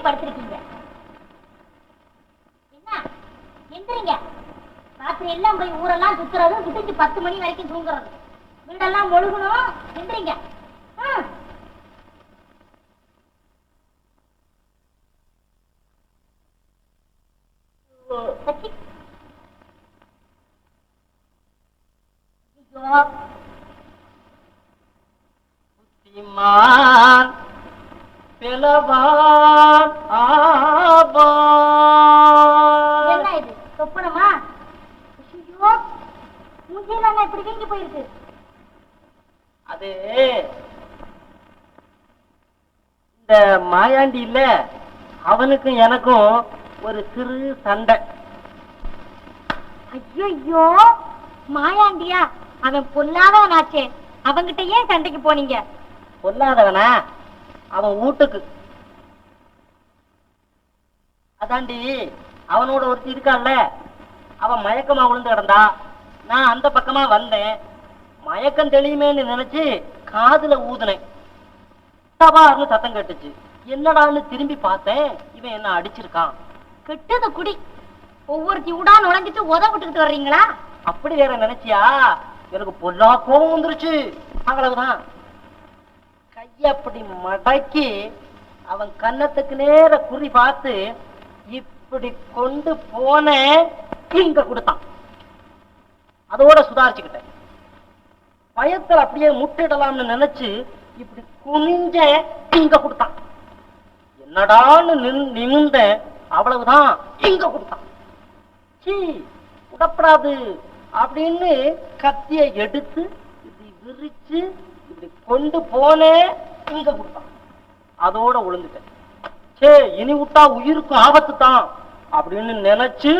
மாதிரி படுத்திருக்கீங்க என்ன? எந்திரிங்க. ராத்திரி எல்லாம் போய் ஊரெல்லாம் சுத்துறதும் விட்டுச்சு பத்து மணி வரைக்கும் தூங்குறது வீடெல்லாம் ஒழுகணும் எந்திரிங்க. சச்சி. பிளவான் என்ன இது? சொப்பனமா? ஐயோ மூஞ்சியில என்ன இப்படி வீங்கி போயிருக்கு. அது இந்த மாயாண்டி இல்ல அவனுக்கும் எனக்கும் ஒரு சிறு சண்டை. ஐயோ மாயாண்டியா? அவன் பொல்லாதவனாச்சே. அவங்கிட்ட ஏன் சண்டைக்கு போனீங்க. பொல்லாதவனா? அவன் வீட்டுக்கு அதாண்டி அவனோட ஒருத்தி இருக்கான்ல அவன் மயக்கமா விழுந்து கிடந்தா நான் அந்த பக்கமா வந்தேன். மயக்கம் தெளியுமேன்னு நினைச்சு காதுல ஊதுனேன். தபார்னு சத்தம் கேட்டுச்சு. என்னடான்னு திரும்பி பார்த்தேன். இவன் என்ன அடிச்சிருக்கான். கெட்டது குடி. ஒவ்வொருத்தி உடா நுழைஞ்சிட்டு உத விட்டுக்கிட்டு வர்றீங்களா? அப்படி வேற நினைச்சியா? எனக்கு பொல்லா கோபம் வந்துருச்சு. அவ்வளவுதான். அப்படி மடக்கி அவன் கன்னத்துக்கு நேர குறி பார்த்து இப்படி கொண்டு போன இங்க கொடுத்தான். அதோட சுதாரிச்சுக்கிட்டேன். பயத்தில் அப்படியே முட்டிடலாம்னு நினைச்சு இப்படி குனிஞ்ச இங்க கொடுத்தான். என்னடான்னு நின்- அவ்வளவுதான் இங்க கொடுத்தான். சீ விடப்படாது அப்படின்னு கத்திய எடுத்து இப்படி விரிச்சு இப்படி கொண்டு போன இங்க கொடுத்தான். அதோட விழுந்துட்டேன் சே இனி விட்டா உயிருக்கும் ஆபத்து தான் அப்படின்னு நினைச்சு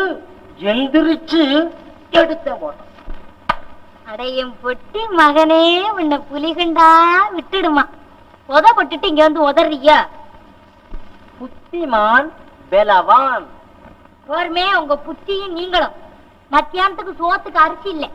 எந்திரிச்சு எடுத்தேன் போட்டேன் அடையும் பொட்டி மகனே உன்னை புலிகண்டா விட்டுடுமா. உத போட்டுட்டு இங்க வந்து உதறியா? புத்திமான் பலவான். போருமே உங்க புத்தியும் நீங்களும். மத்தியானத்துக்கு சோத்துக்கு அரிசி இல்லை.